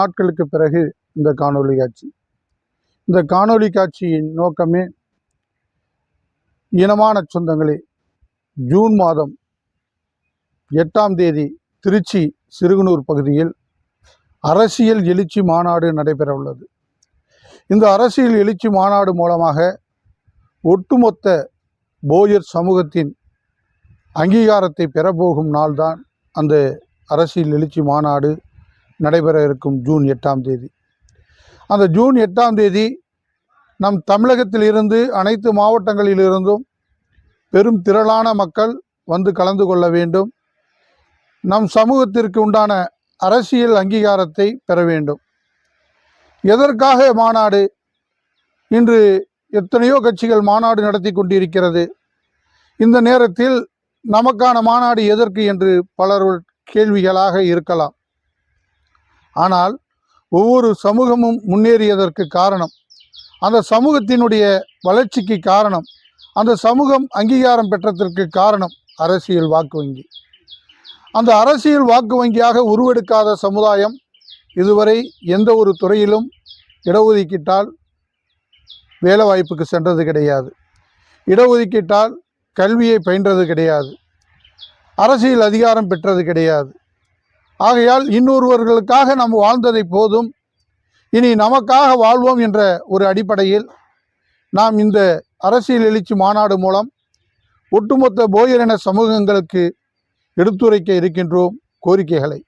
நாட்களுக்கு பிறகு இந்த காணொளி காட்சி. இந்த காணொளி காட்சியின் நோக்கமே இனமான சொந்தங்களே ஜூன் மாதம் எட்டாம் தேதி திருச்சி சிறுகுனூர் பகுதியில் அரசியல் எழுச்சி மாநாடு நடைபெற உள்ளது இந்த அரசியல் எழுச்சி மாநாடு மூலமாக ஒட்டுமொத்த போயர் சமூகத்தின் அங்கீகாரத்தை பெறப்போகும் நாள்தான் அந்த அரசியல் எழுச்சி மாநாடு நடைபெற இருக்கும் ஜூன் எட்டாம் தேதி. அந்த ஜூன் எட்டாம் தேதி நம் தமிழகத்தில் இருந்து அனைத்து மாவட்டங்களிலிருந்தும் பெரும் திரளான மக்கள் வந்து கலந்து கொள்ள வேண்டும். நம் சமூகத்திற்கு உண்டான அரசியல் அங்கீகாரத்தை பெற வேண்டும். எதற்காக மாநாடு இன்று எத்தனையோ கட்சிகள் மாநாடு நடத்தி கொண்டிருக்கிறது. இந்த நேரத்தில் நமக்கான மாநாடு எதற்கு என்று பலர் கேள்விகளாக இருக்கலாம். ஆனால் ஒவ்வொரு சமூகமும் முன்னேறியதற்கு காரணம். அந்த சமூகத்தினுடைய வளர்ச்சிக்கு காரணம் அந்த சமூகம் அங்கீகாரம் பெற்றதற்கு காரணம் அரசியல் வாக்கு வங்கி. அந்த அரசியல் வாக்கு வங்கியாக உருவெடுக்காத சமுதாயம் இதுவரை எந்த ஒரு துறையிலும் இடஒதுக்கீட்டால் வேலைவாய்ப்புக்கு சென்றது கிடையாது. இடஒதுக்கீட்டால் கல்வியை பயின்றது கிடையாது. அரசியல் அதிகாரம் பெற்றது கிடையாது. ஆகையால் இன்னொருவர்களுக்காக நாம் வாழ்ந்ததை போதும் இனி நமக்காக வாழ்வோம் என்ற ஒரு அடிப்படையில் நாம் இந்த அரசியல் எழுச்சி மாநாடு மூலம் ஒட்டுமொத்த போயரின சமூகங்களுக்கு எடுத்துரைக்க இருக்கின்றோம் கோரிக்கைகளை.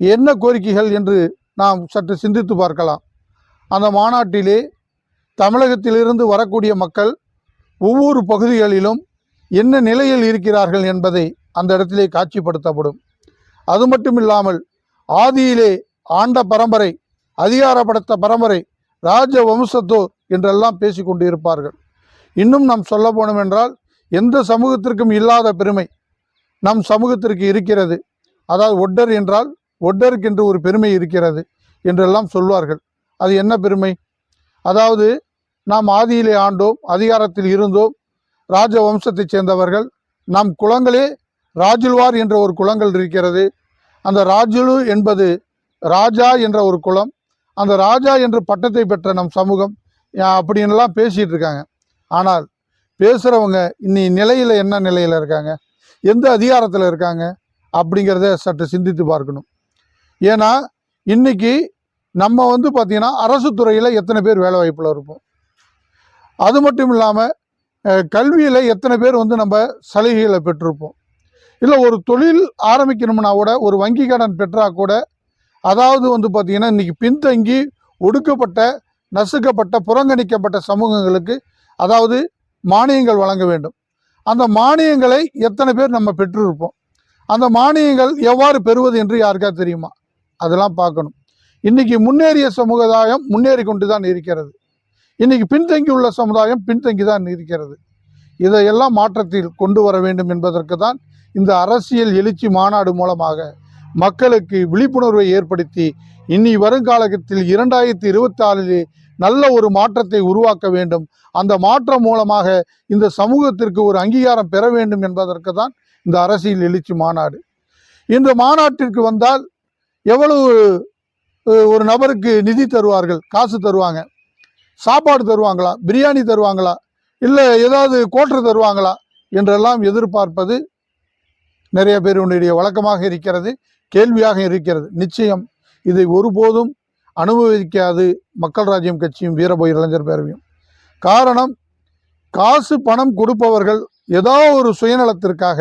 என்ன கோரிக்கைகள் என்று நாம் சற்று சிந்தித்து பார்க்கலாம். அந்த மாநாட்டிலே தமிழகத்திலிருந்து வரக்கூடிய மக்கள் ஒவ்வொரு பகுதிகளிலும் என்ன நிலையில் இருக்கிறார்கள் என்பதை அந்த இடத்திலே காட்சிப்படுத்தப்படும். அது மட்டும் இல்லாமல் ஆதியிலே ஆண்ட பரம்பரை அதிகாரப்படுத்த பரம்பரை ராஜ வம்சத்தோர் என்றெல்லாம் பேசி கொண்டு இருப்பார்கள் இன்னும் நாம் சொல்ல போனோம் என்றால் எந்த சமூகத்திற்கும் இல்லாத பெருமை நம் சமூகத்திற்கு இருக்கிறது. அதாவது ஒட்டர் என்றால் ஒட்டருக்கு என்று ஒரு பெருமை இருக்கிறது என்றெல்லாம் சொல்வார்கள். அது என்ன பெருமை? அதாவது நாம் ஆதியிலே ஆண்டோம் அதிகாரத்தில் இருந்தோம் ராஜ வம்சத்தைச் சேர்ந்தவர்கள் நம் குலங்களே ராஜுல்வார் என்ற ஒரு குலங்கள் இருக்கிறது. அந்த ராஜுலு என்பது ராஜா என்ற ஒரு குலம். அந்த ராஜா என்ற பட்டத்தை பெற்ற நம் சமூகம். அப்படின்லாம் பேசிகிட்டு இருக்காங்க. ஆனால் பேசுகிறவங்க இன்னி நிலையில் என்ன நிலையில் இருக்காங்க? எந்த அதிகாரத்தில் இருக்காங்க? அப்படிங்கிறத சற்று சிந்தித்து பார்க்கணும். ஏன்னா இன்னைக்கு நம்ம வந்து பார்த்திங்கன்னா அரசு துறையில் எத்தனை பேர் வேலை வாய்ப்பில் இருப்போம். அது மட்டும் இல்லாமல் கல்வியில் எத்தனை பேர் வந்து நம்ம சலுகைகளை பெற்றிருப்போம். இல்லை ஒரு தொழில் ஆரம்பிக்கணும்னா கூட ஒரு வங்கி கடன் பெற்றா கூட அதாவது வந்து பார்த்திங்கன்னா இன்றைக்கி பின்தங்கி ஒடுக்கப்பட்ட நசுக்கப்பட்ட புறங்கணிக்கப்பட்ட சமூகங்களுக்கு அதாவது மானியங்கள் வழங்க வேண்டும். அந்த மானியங்களை எத்தனை பேர் நம்ம பெற்றிருப்போம்? அந்த மானியங்கள் எவ்வாறு பெறுவது என்று யாருக்கா தெரியுமா? அதெல்லாம் பார்க்கணும். இன்றைக்கி முன்னேறிய சமுதாயம் முன்னேறி கொண்டு தான் இருக்கிறது. இன்றைக்கி பின்தங்கி உள்ள சமுதாயம் பின்தங்கி தான் இருக்கிறது. இதையெல்லாம் மாற்றத்தில் கொண்டு வர வேண்டும் என்பதற்கு தான் இந்த அரசியல் எழுச்சி மாநாடு மூலமாக மக்களுக்கு விழிப்புணர்வை ஏற்படுத்தி இனி வருங்காலத்தில் இரண்டாயிரத்தி இருபத்தி நல்ல ஒரு மாற்றத்தை உருவாக்க வேண்டும். அந்த மாற்றம் மூலமாக இந்த சமூகத்திற்கு ஒரு அங்கீகாரம் பெற வேண்டும் என்பதற்கு தான் இந்த அரசியல் எழுச்சி மாநாடு. இந்த மாநாட்டிற்கு வந்தால் எவ்வளவு ஒரு நபருக்கு நிதி தருவார்கள்? காசு தருவாங்க. சாப்பாடு தருவாங்களா? பிரியாணி தருவாங்களா? இல்லை ஏதாவது கோட்டர் தருவாங்களா? என்றெல்லாம் எதிர்பார்ப்பது நிறைய பேருடைய வழக்கமாக இருக்கிறது கேள்வியாக இருக்கிறது. நிச்சயம் இதை ஒருபோதும் அனுபவிக்காது மக்கள் ராஜ்யம் கட்சியும் வீரபோய் இளைஞர் பேரவையும். காரணம் காசு பணம் கொடுப்பவர்கள் ஏதோ ஒரு சுயநலத்திற்காக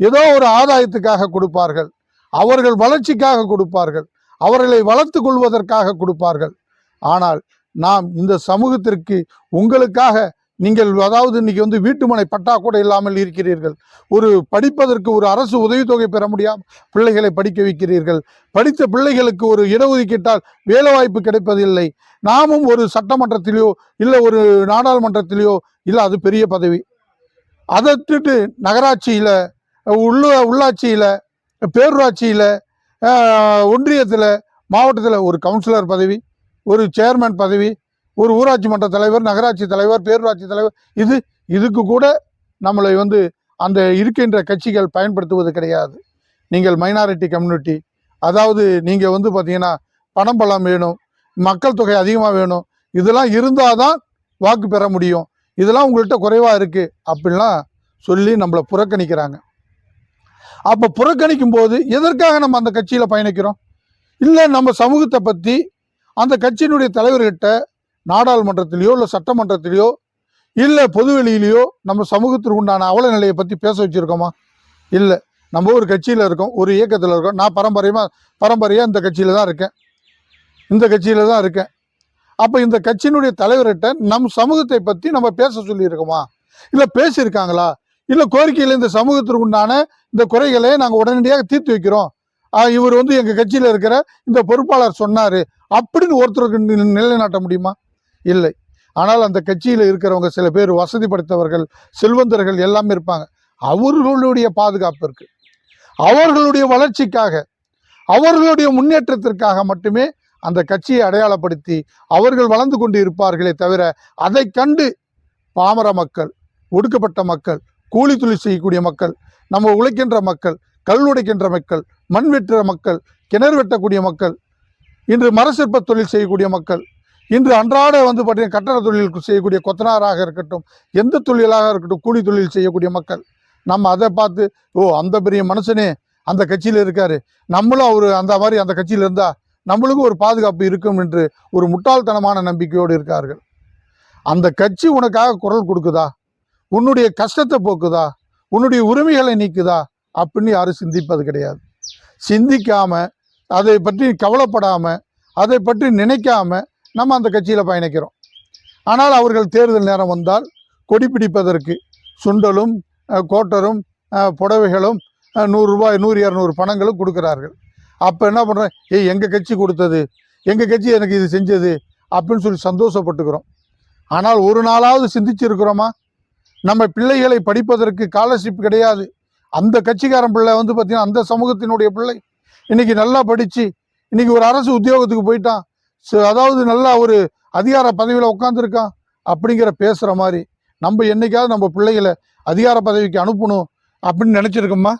ஏதோ ஒரு ஆதாயத்துக்காக கொடுப்பார்கள். அவர்கள் வளர்ச்சிக்காக கொடுப்பார்கள். அவர்களை வளர்த்து கொள்வதற்காக கொடுப்பார்கள். ஆனால் நாம் இந்த சமூகத்திற்கு உங்களுக்காக நீங்கள் அதாவது இன்னைக்கு வந்து வீட்டுமனை பட்டா கூட இல்லாமல் இருக்கிறீர்கள். ஒரு படிப்பதற்கு ஒரு அரசு உதவித்தொகை பெற முடியாமல் பிள்ளைகளை படிக்க வைக்கிறீர்கள். படித்த பிள்ளைகளுக்கு ஒரு இடஒதுக்கீட்டால் வேலைவாய்ப்பு கிடைப்பதில்லை. நாமும் ஒரு சட்டமன்றத்திலேயோ இல்லை ஒரு நாடாளுமன்றத்திலேயோ இல்லை அது பெரிய பதவி. அதை விட்டுட்டு நகராட்சியில் உள்ள உள்ளாட்சியில் பேரூராட்சியில் ஒன்றியத்தில் மாவட்டத்தில் ஒரு கவுன்சிலர் பதவி ஒரு சேர்மேன் பதவி ஒரு ஊராட்சி மன்ற தலைவர் நகராட்சி தலைவர் பேரூராட்சி தலைவர் இது இதுக்கு கூட நம்மளை வந்து அந்த இருக்கின்ற கட்சிகள் பயன்படுத்துவது கிடையாது. நீங்கள் மைனாரிட்டி கம்யூனிட்டி அதாவது நீங்கள் வந்து பார்த்தீங்கன்னா பணம் பலம் வேணும் மக்கள் தொகை அதிகமாக வேணும் இதெல்லாம் இருந்தால் தான் வாக்கு பெற முடியும். இதெல்லாம் உங்கள்கிட்ட குறைவாக இருக்குது அப்படின்லாம் சொல்லி நம்மளை புறக்கணிக்கிறாங்க. அப்போ புறக்கணிக்கும் போது எதற்காக நம்ம அந்த கட்சியில் பயணிக்கிறோம்? இல்லை நம்ம சமூகத்தை பற்றி அந்த கட்சியினுடைய தலைவர்கிட்ட நாடாளுமன்றத்திலேயோ இல்லை சட்டமன்றத்திலேயோ இல்லை பொதுவெளியிலையோ நம்ம சமூகத்திற்கு உண்டான அவல நிலையை பற்றி பேச வச்சுருக்கோமா? இல்லை. நம்ம ஒரு கட்சியில் இருக்கோம் ஒரு இயக்கத்தில் இருக்கோம். நான் பரம்பரையமாக பரம்பரையாக இந்த கட்சியில் தான் இருக்கேன். இந்த கட்சியில் தான் இருக்கேன். அப்போ இந்த கட்சியினுடைய தலைவர்கிட்ட நம் சமூகத்தை பற்றி நம்ம பேச சொல்லியிருக்கோமா? இல்லை பேசியிருக்காங்களா? இல்லை கோரிக்கையில் இந்த சமூகத்திற்கு உண்டான இந்த குறைகளை நாங்கள் உடனடியாக தீர்த்து வைக்கிறோம். இவர் வந்து எங்கள் கட்சியில் இருக்கிற இந்த பொறுப்பாளர் சொன்னார். அப்படின்னு ஒருத்தருக்கு நிலைநாட்ட முடியுமா? இல்லை. ஆனால் அந்த கட்சியில் இருக்கிறவங்க சில பேர் வசதி படைத்தவர்கள் செல்வந்தர்கள் எல்லாமே இருப்பாங்க. அவர்களுடைய பாதுகாப்பு இருக்குது அவர்களுடைய வளர்ச்சிக்காக அவர்களுடைய முன்னேற்றத்திற்காக மட்டுமே அந்த கட்சியை அடையாளப்படுத்தி அவர்கள் வளர்ந்து கொண்டு இருப்பார்களே தவிர அதை கண்டு பாமர மக்கள் ஒடுக்கப்பட்ட மக்கள் கூலி தொழில் செய்யக்கூடிய மக்கள் நம்ம உழைக்கின்ற மக்கள் கல் உடைக்கின்ற மக்கள் மண் வெட்டுற மக்கள் கிணறு வெட்டக்கூடிய மக்கள் இன்று மரசிற்ப தொழில் செய்யக்கூடிய மக்கள் இன்று அன்றாட வந்து பார்த்தீங்கன்னா கட்டட தொழில் செய்யக்கூடிய கொத்தனாராக இருக்கட்டும் எந்த தொழிலாக இருக்கட்டும் கூலி தொழில் செய்யக்கூடிய மக்கள். நம்ம அதை பார்த்து ஓ அந்த பெரிய மனுஷனே அந்த கட்சியில் இருக்கார். நம்மளும் அவர் அந்த மாதிரி அந்த கட்சியில் இருந்தால் நம்மளுக்கும் ஒரு பாதுகாப்பு இருக்கும் என்று ஒரு முட்டாள்தனமான நம்பிக்கையோடு இருக்கார்கள். அந்த கட்சி உனக்காக குரல் கொடுக்குதா? உன்னுடைய கஷ்டத்தை போக்குதா? உன்னுடைய உரிமைகளை நீக்குதா? அப்படின்னு யாரும் சிந்திப்பது கிடையாது. சிந்திக்காமல் அதை பற்றி கவலைப்படாமல் அதை பற்றி நினைக்காமல் நம்ம அந்த கட்சியில் பயணிக்கிறோம். ஆனால் அவர்கள் தேர்தல் நேரம் வந்தால் கொடி பிடிப்பதற்கு சுண்டலும் கோட்டரும் புடவைகளும் அஹ், நூறு ரூபாய் நூறு இரநூறு பணங்களும் கொடுக்குறார்கள். அப்போ என்ன பண்ணுறேன் ஏய் எங்கள் கட்சி கொடுத்தது? எங்கள் கட்சி எனக்கு இது செஞ்சது? அப்படின்னு சொல்லி சந்தோஷப்பட்டுக்கிறோம். ஆனால் ஒரு நாளாவது சிந்திச்சிருக்கிறோமா? நம்ம பிள்ளைகளை படிப்பதற்கு ஸ்காலர்ஷிப் கிடையாது. அந்த கட்சிக்காரன் பிள்ளை வந்து பார்த்திங்கன்னா அந்த சமூகத்தினுடைய பிள்ளை. இன்னைக்கு நல்லா படித்து இன்றைக்கி ஒரு அரசு உத்தியோகத்துக்கு போயிட்டான். அதாவது நல்லா ஒரு அதிகார பதவியில் உட்காந்துருக்கான் அப்படிங்கிற பேசுகிற மாதிரி. நம்ம என்னைக்காவது நம்ம பிள்ளைகளை அதிகார பதவிக்கு அனுப்பணும் அப்படின்னு நினச்சிருக்கோம்மா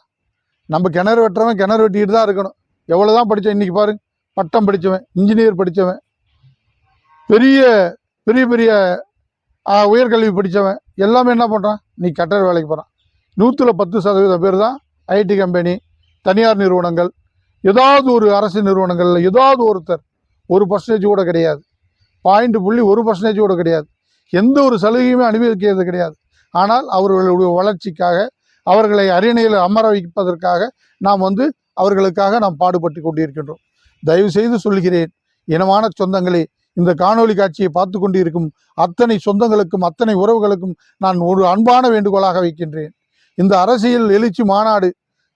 நம்ம கிணறு வெட்டுறவன் கிணறு வெட்டிக்கிட்டு தான் இருக்கணும். எவ்வளோ தான் படித்தேன் இன்றைக்கி பாருங்க பட்டம் படித்தவன் இன்ஜினியர் படித்தவன் பெரிய பெரிய பெரிய உயர்கல்வி படித்தவன் எல்லாமே என்ன பண்ணுறான் நீ கட்டட வேலைக்கு போகிறான் நூற்றில் பத்து சதவீதம் பேர் தான் ஐடி கம்பெனி தனியார் நிறுவனங்கள் ஏதாவது ஒரு அரசு நிறுவனங்களில் ஏதாவது ஒருத்தர் ஒரு பர்சன்டேஜ் கூட கிடையாது. பாயிண்ட் புள்ளி ஒரு பர்சன்டேஜ் கூட கிடையாது. எந்த ஒரு சலுகையுமே அனுபவிக்கிறது கிடையாது. ஆனால் அவர்களுடைய வளர்ச்சிக்காக அவர்களை அரியணையில் அமர வைப்பதற்காக நாம் வந்து அவர்களுக்காக நாம் பாடுபட்டு கொண்டிருக்கின்றோம். தயவு செய்து சொல்கிறேன் இனமான சொந்தங்களே இந்த காணொலி காட்சியை பார்த்து கொண்டிருக்கும் அத்தனை சொந்தங்களுக்கும் அத்தனை உறவுகளுக்கும் நான் ஒரு அன்பான வேண்டுகோளாக வைக்கின்றேன். இந்த அரசியல் எழுச்சி மாநாடு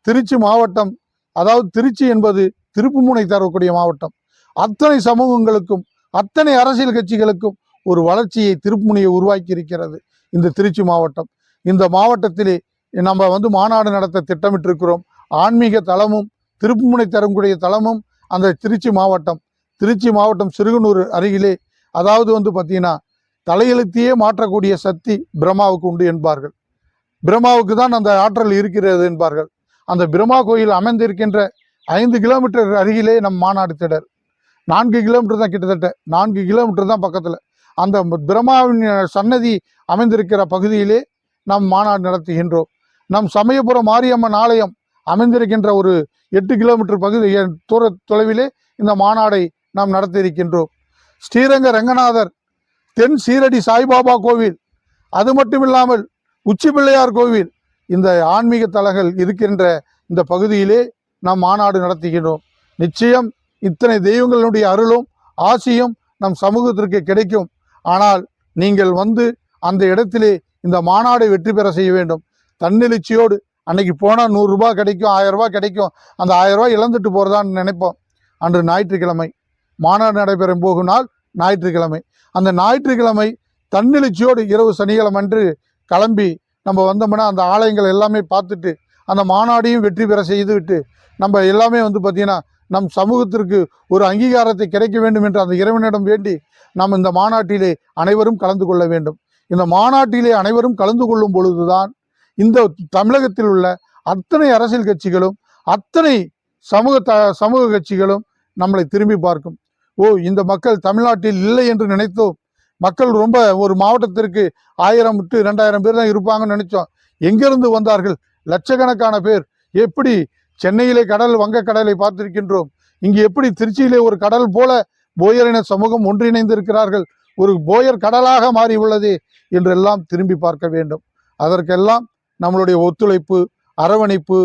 திருச்சி மாவட்டம் அதாவது திருச்சி என்பது திருப்புமுனை தரக்கூடிய மாவட்டம். அத்தனை சமூகங்களுக்கும் அத்தனை அரசியல் கட்சிகளுக்கும் ஒரு வளர்ச்சியை திருப்புமுனையை உருவாக்கி இருக்கிறது இந்த திருச்சி மாவட்டம். இந்த மாவட்டத்திலே நம்ம வந்து மாநாடு நடத்த திட்டமிட்டிருக்கிறோம். ஆன்மீக தளமும் திருப்புமுனை தரக்கூடிய தலமும் அந்த திருச்சி மாவட்டம். திருச்சி மாவட்டம் சிறுகனூர் அருகிலே அதாவது வந்து பார்த்தீங்கன்னா தலையெழுத்தையே மாற்றக்கூடிய சக்தி பிரம்மாவுக்கு உண்டு என்பார்கள். பிரம்மாவுக்கு தான் அந்த ஆற்றல் இருக்கிறது என்பார்கள். அந்த பிரம்மா கோயில் அமைந்திருக்கின்ற ஐந்து கிலோமீட்டர் அருகிலே நம் மாநாடு திடர் நான்கு கிலோமீட்டர் தான் கிட்டத்தட்ட. நான்கு கிலோமீட்டர் தான் பக்கத்தில். அந்த பிரம்மாவின் சன்னதி அமைந்திருக்கிற பகுதியிலே நாம் மாநாடு நடத்துகின்றோம். நம் சமயபுரம் மாரியம்மன் ஆலயம் அமைந்திருக்கின்ற ஒரு எட்டு கிலோமீட்டர் பகுதி தூர தொலைவிலே இந்த மாநாடை நாம் நடத்த இருக்கின்றோம் ஸ்ரீரங்க ரங்கநாதர் தென் சீரடி சாய்பாபா கோவில் அது மட்டும் இல்லாமல் உச்சி பிள்ளையார் கோவில் இந்த ஆன்மீக தலங்கள் இருக்கின்ற இந்த பகுதியிலே நாம் மாநாடு நடத்துகின்றோம். நிச்சயம் இத்தனை தெய்வங்களுடைய அருளும் ஆசியும் நம் சமூகத்திற்கு கிடைக்கும். ஆனால் நீங்கள் வந்து அந்த இடத்திலே இந்த மாநாடை வெற்றி பெற செய்ய வேண்டும். தன்னெழுச்சியோடு அன்னைக்கு போனால் நூறுரூபா கிடைக்கும் ஆயிரம் கிடைக்கும். அந்த ஆயிரம் இழந்துட்டு போகிறதான்னு நினைப்போம். அன்று ஞாயிற்றுக்கிழமை மாநாடு நடைபெறும் போகும் நாள் ஞாயிற்றுக்கிழமை. அந்த ஞாயிற்றுக்கிழமை தன்னெழுச்சியோடு இரவு சனிக்கிழமை அன்று கிளம்பி நம்ம வந்தோம்னா அந்த ஆலயங்கள் எல்லாமே பார்த்துட்டு அந்த மாநாடையும் வெற்றி பெற செய்துவிட்டு நம்ம எல்லாமே வந்து பார்த்திங்கன்னா நம் சமூகத்திற்கு ஒரு அங்கீகாரத்தை கிடைக்க வேண்டும் என்று அந்த இறைவனிடம் வேண்டி நாம் இந்த மாநாட்டிலே அனைவரும் கலந்து கொள்ள வேண்டும். இந்த மாநாட்டிலே அனைவரும் கலந்து கொள்ளும் பொழுதுதான் இந்த தமிழகத்தில் உள்ள அத்தனை அரசியல் கட்சிகளும் அத்தனை சமூக த சமூக கட்சிகளும் நம்மளை திரும்பி பார்க்கும். ஓ இந்த மக்கள் தமிழ்நாட்டில் இல்லை என்று நினைத்தோம். மக்கள் ரொம்ப ஒரு மாவட்டத்திற்கு ஆயிரம் டு ரெண்டாயிரம் பேர் தான் இருப்பாங்கன்னு நினைச்சோம். எங்கிருந்து வந்தார்கள்? லட்சக்கணக்கான பேர். எப்படி சென்னையிலே கடல் வங்கக்கடலை பார்த்திருக்கின்றோம். இங்கு எப்படி திருச்சியிலே ஒரு கடல் போல போயரின சமூகம் ஒன்றிணைந்திருக்கிறார்கள் ஒரு போயர் கடலாக மாறி உள்ளது என்றெல்லாம் திரும்பி பார்க்க வேண்டும். அதற்கெல்லாம் நம்மளுடைய ஒத்துழைப்பு அரவணைப்பு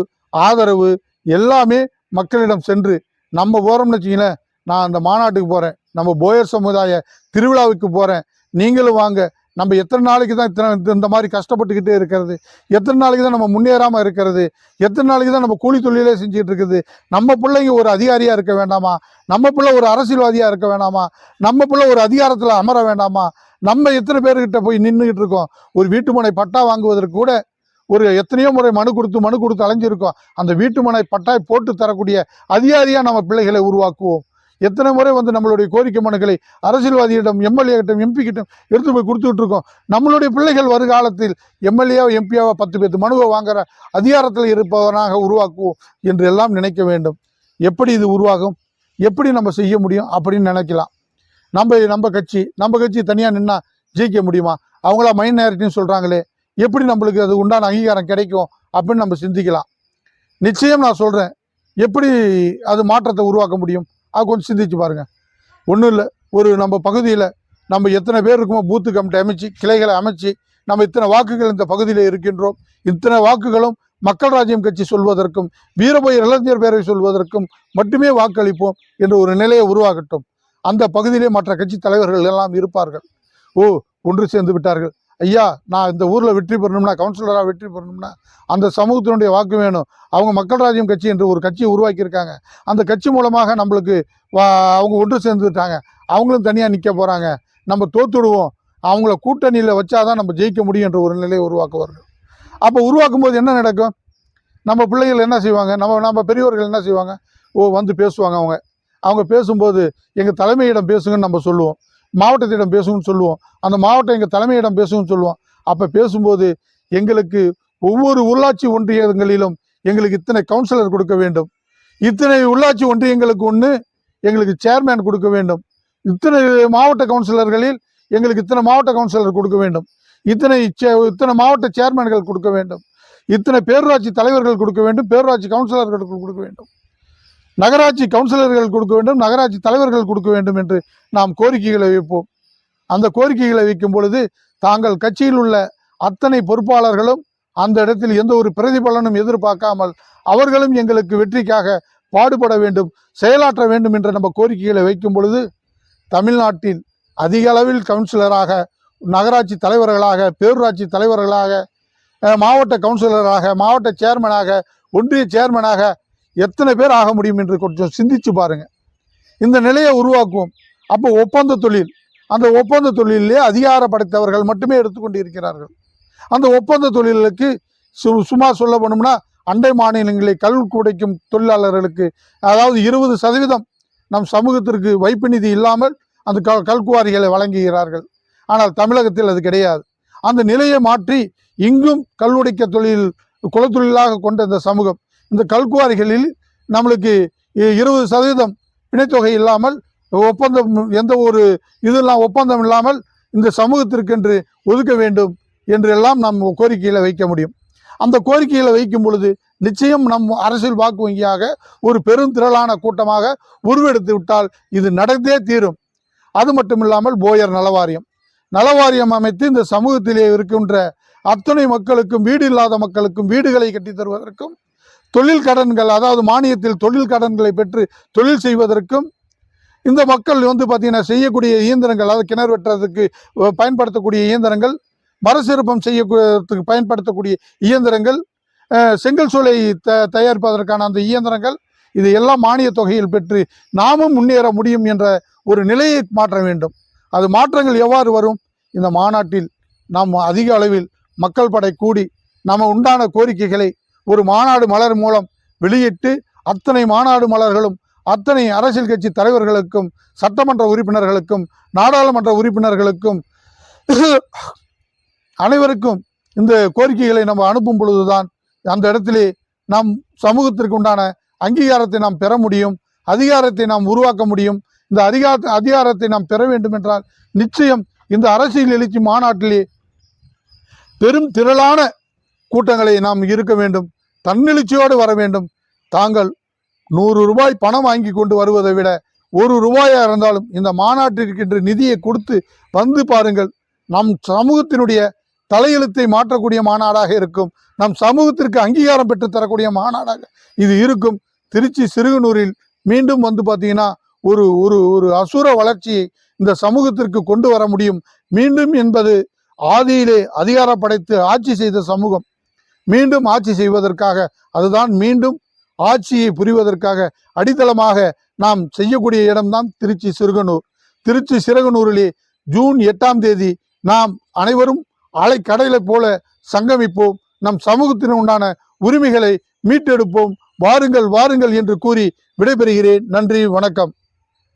ஆதரவு எல்லாமே மக்களிடம் சென்று நம்ம போகிறோம்னு வச்சிங்களேன் நான் அந்த மாநாட்டுக்கு போகிறேன் நம்ம போயர் சமுதாய திருவிழாவுக்கு போகிறேன் நீங்களும் வாங்க நம்ம எத்தனை நாளைக்கு தான் இத்தனை இந்த- மாதிரி கஷ்டப்பட்டுக்கிட்டே இருக்கிறது? எத்தனை நாளைக்கு தான் நம்ம முன்னேறாமல் இருக்கிறது? எத்தனை நாளைக்கு தான் நம்ம கூலி தொழிலே செஞ்சுட்டு இருக்குது? நம்ம பிள்ளைங்க ஒரு அதிகாரியாக இருக்க வேண்டாமா? நம்ம பிள்ளை ஒரு அரசியல்வாதியாக இருக்க வேண்டாமா? நம்ம பிள்ளை ஒரு அதிகாரத்தில் அமர வேண்டாமா? நம்ம எத்தனை பேர்கிட்ட போய் நின்றுக்கிட்டு இருக்கோம்? ஒரு வீட்டுமனை பட்டா வாங்குவதற்கு கூட ஒரு எத்தனையோ முறை மனு கொடுத்து மனு கொடுத்து அலைஞ்சிருக்கோம். அந்த வீட்டுமனை பட்டாய் போட்டு தரக்கூடிய அதிகாரியாக நம்ம பிள்ளைகளை உருவாக்குவோம். எத்தனை முறை வந்து நம்மளுடைய கோரிக்கை மனுக்களை அரசியல்வாதியிடம் எம்எல்ஏகிட்டம் எம்பி கிட்டம் எடுத்து போய் கொடுத்துக்கிட்டு இருக்கோம். நம்மளுடைய பிள்ளைகள் வருங்காலத்தில் எம்எல்ஏவோ எம்பியாவோ பத்து பேத்து மனுவை வாங்குற அதிகாரத்தில் இருப்பவனாக உருவாக்குவோம் என்று எல்லாம் நினைக்க வேண்டும். எப்படி இது உருவாகும்? எப்படி நம்ம செய்ய முடியும்? அப்படின்னு நினைக்கலாம். நம்ம நம்ம கட்சி நம்ம கட்சி தனியாக நின்னா ஜெயிக்க முடியுமா? அவங்களா மைண்ட் மைனாரிட்டின்னு சொல்கிறாங்களே எப்படி நம்மளுக்கு அது உண்டான அங்கீகாரம் கிடைக்கும் அப்படின்னு நம்ம சிந்திக்கலாம். நிச்சயம் நான் சொல்கிறேன் எப்படி அது மாற்றத்தை உருவாக்க முடியும்? அது கொஞ்சம் சிந்திச்சு பாருங்க. ஒன்றும் இல்லை. ஒரு நம்ம பகுதியில் நம்ம எத்தனை பேர் இருக்குமோ பூத்து கமிட்டி அமைச்சு கிளைகளை அமைச்சு நம்ம இத்தனை வாக்குகள் இந்த பகுதியில் இருக்கின்றோம். இத்தனை வாக்குகளும் மக்கள் ராஜ்யம் கட்சி சொல்வதற்கும் வீரபோய் இளைஞர் பேரவை சொல்வதற்கும் மட்டுமே வாக்களிப்போம் என்ற ஒரு நிலையை உருவாகட்டும். அந்த பகுதியிலே மற்ற கட்சி தலைவர்கள் எல்லாம் இருப்பார்கள். ஓ ஒன்று சேர்ந்து விட்டார்கள். ஐயா நான் இந்த ஊரில் வெற்றி பெறணும்னா கவுன்சிலராக வெற்றி பெறணும்னா அந்த சமூகத்தினுடைய வாக்கு வேணும். அவங்க மக்கள் ராஜ்யம் கட்சி என்று ஒரு கட்சியை உருவாக்கியிருக்காங்க. அந்த கட்சி மூலமாக நம்மளுக்கு வா- அவங்க ஒன்று சேர்ந்துட்டாங்க. அவங்களும் தனியாக நிற்க போகிறாங்க நம்ம தோத்துடுவோம். அவங்கள கூட்டணியில் வச்சாதான் நம்ம ஜெயிக்க முடியும் என்ற ஒரு நிலையை உருவாக்குவார்கள். அப்போ உருவாக்கும் போது என்ன நடக்கும்? நம்ம பிள்ளைகள் என்ன செய்வாங்க? நம்ம நம்ம பெரியவர்கள் என்ன செய்வாங்க? ஓ வந்து பேசுவாங்க அவங்க. அவங்க பேசும்போது எங்கள் தலைமையிடம் பேசுங்கன்னு நம்ம சொல்லுவோம். மாவட்டத்திடம் பேசுவோம்னு சொல்லுவோம். அந்த மாவட்டம் எங்கள் தலைமையிடம் பேசுவோம்னு சொல்லுவோம். அப்போ பேசும்போது எங்களுக்கு ஒவ்வொரு உள்ளாட்சி ஒன்றியங்களிலும் எங்களுக்கு இத்தனை கவுன்சிலர் கொடுக்க வேண்டும். இத்தனை உள்ளாட்சி ஒன்றியங்களுக்கு ஒன்று எங்களுக்கு சேர்மேன் கொடுக்க வேண்டும். இத்தனை மாவட்ட கவுன்சிலர்களில் எங்களுக்கு இத்தனை மாவட்ட கவுன்சிலர் கொடுக்க வேண்டும். இத்தனை சே- இத்தனை மாவட்ட சேர்மேன்கள் கொடுக்க வேண்டும். இத்தனை பேரூராட்சி தலைவர்கள் கொடுக்க வேண்டும். பேரூராட்சி கவுன்சிலர்கள் கொடுக்க வேண்டும். நகராட்சி கவுன்சிலர்கள் கொடுக்க வேண்டும் நகராட்சி தலைவர்கள் கொடுக்க வேண்டும் என்று நாம் கோரிக்கைகளை வைப்போம். அந்த கோரிக்கைகளை வைக்கும் பொழுது தாங்கள் கட்சியில் உள்ள அத்தனை பொறுப்பாளர்களும் அந்த இடத்தில் எந்த ஒரு பிரதிபலனும் எதிர்பார்க்காமல் அவர்களும் எங்களுக்கு வெற்றிக்காக பாடுபட வேண்டும் செயலாற்ற வேண்டும் என்ற நம்ம கோரிக்கைகளை வைக்கும் பொழுது தமிழ்நாட்டில் அதிக அளவில் கவுன்சிலராக நகராட்சி தலைவர்களாக பேரூராட்சி தலைவர்களாக மாவட்ட கவுன்சிலராக மாவட்ட சேர்மனாக ஒன்றிய சேர்மனாக எத்தனை பேர் ஆக முடியும் என்று கொஞ்சம் சிந்திச்சு பாருங்க. இந்த நிலையை உருவாக்குவோம். அப்போ ஒப்பந்த தொழில் அந்த ஒப்பந்த தொழிலே அதிகார படைத்தவர்கள் மட்டுமே எடுத்துக்கொண்டு இருக்கிறார்கள் அந்த ஒப்பந்த தொழிலுக்கு சு சும்மா சொல்ல போனோம்னா அண்டை மாநிலங்களை கல் குடைக்கும் தொழிலாளர்களுக்கு அதாவது இருபது சதவீதம் நம் சமூகத்திற்கு வைப்பு நிதி இல்லாமல் அந்த க கல்குவாரிகளை வழங்குகிறார்கள். ஆனால் தமிழகத்தில் அது கிடையாது. அந்த நிலையை மாற்றி இங்கும் கல்லுடைக்க தொழில் குலத்தொழிலாக கொண்ட இந்த சமூகம் இந்த கல்குவாரிகளில் நம்மளுக்கு இருபது சதவீதம் பிணைத்தொகை இல்லாமல் ஒப்பந்தம் எந்த ஒரு இதெல்லாம் ஒப்பந்தம் இல்லாமல் இந்த சமூகத்திற்கென்று ஒதுக்க வேண்டும் என்றெல்லாம் நாம் கோரிக்கையில் வைக்க முடியும். அந்த கோரிக்கையில் வைக்கும் பொழுது நிச்சயம் நம் அரசியல் வாக்கு வங்கியாக ஒரு பெருந்திரளான கூட்டமாக உருவெடுத்து விட்டால் இது நடந்தே தீரும். அது மட்டும் இல்லாமல் போயர் நலவாரியம். நலவாரியம் அமைத்து இந்த சமூகத்திலே இருக்கின்ற அத்தனை மக்களுக்கும் வீடு இல்லாத மக்களுக்கும் வீடுகளை கட்டித் தருவதற்கும் தொழில் கடன்கள் அதாவது மானியத்தில் தொழில் கடன்களை பெற்று தொழில் செய்வதற்கும் இந்த மக்கள் வந்து பார்த்தீங்கன்னா செய்யக்கூடிய இயந்திரங்கள் அதாவது கிணறு வெட்டுறதுக்கு பயன்படுத்தக்கூடிய இயந்திரங்கள் மரசிறப்பம் செய்யறதுக்கு பயன்படுத்தக்கூடிய இயந்திரங்கள் செங்கல் சூளை த தயாரிப்பதற்கான அந்த இயந்திரங்கள் இது எல்லாம் மானிய தொகையில் பெற்று நாமும் முன்னேற முடியும் என்ற ஒரு நிலையை மாற்ற வேண்டும். அது மாற்றங்கள் எவ்வாறு வரும்? இந்த மாநாட்டில் நாம் அதிக அளவில் மக்கள் படை கூடி நம்ம உண்டான கோரிக்கைகளை ஒரு மாநாடு மலர் மூலம் வெளியிட்டு அத்தனை மாநாடு மலர்களும் அத்தனை அரசியல் கட்சி தலைவர்களுக்கும் சட்டமன்ற உறுப்பினர்களுக்கும் நாடாளுமன்ற உறுப்பினர்களுக்கும் அனைவருக்கும் இந்த கோரிக்கைகளை நம்ம அனுப்பும் பொழுதுதான் அந்த இடத்திலே நம் சமூகத்திற்கு உண்டான அங்கீகாரத்தை நாம் பெற முடியும் அதிகாரத்தை நாம் உருவாக்க முடியும். இந்த அதிகார அதிகாரத்தை நாம் பெற வேண்டும் என்றால் நிச்சயம் இந்த அரசியல் எழுச்சி மாநாட்டிலே பெரும் திரளான கூட்டங்களை நாம் இருக்க வேண்டும். தன்னெழுச்சியோடு வர வேண்டும். தாங்கள் நூறு ரூபாய் பணம் வாங்கி கொண்டு வருவதை விட ஒரு ரூபாயாக இருந்தாலும் இந்த மாநாட்டிற்கின்ற நிதியை கொடுத்து வந்து பாருங்கள். நம் சமூகத்தினுடைய தலையெழுத்தை மாற்றக்கூடிய மாநாடாக இருக்கும். நம் சமூகத்திற்கு அங்கீகாரம் பெற்று தரக்கூடிய மாநாடாக இது இருக்கும். திருச்சி சிறுகனூரில் மீண்டும் வந்து பார்த்தீங்கன்னா ஒரு ஒரு ஒரு அசுர வளர்ச்சியை இந்த சமூகத்திற்கு கொண்டு வர முடியும். மீண்டும் என்பது ஆதியிலே அதிகாரம் படைத்து ஆட்சி செய்த சமூகம். மீண்டும் ஆட்சி செய்வதற்காக அதுதான் மீண்டும் ஆட்சியை புரிவதற்காக அடித்தளமாக நாம் செய்யக்கூடிய இடம்தான் திருச்சி சிறுகனூர். திருச்சி சிறுகனூரிலே ஜூன் எட்டாம் தேதி நாம் அனைவரும் அலைக்கடலை போல சங்கமிப்போம். நம் சமூகத்தின் உண்டான உரிமைகளை மீட்டெடுப்போம். வாருங்கள் வாருங்கள் என்று கூறி விடைபெறுகிறேன். நன்றி வணக்கம்.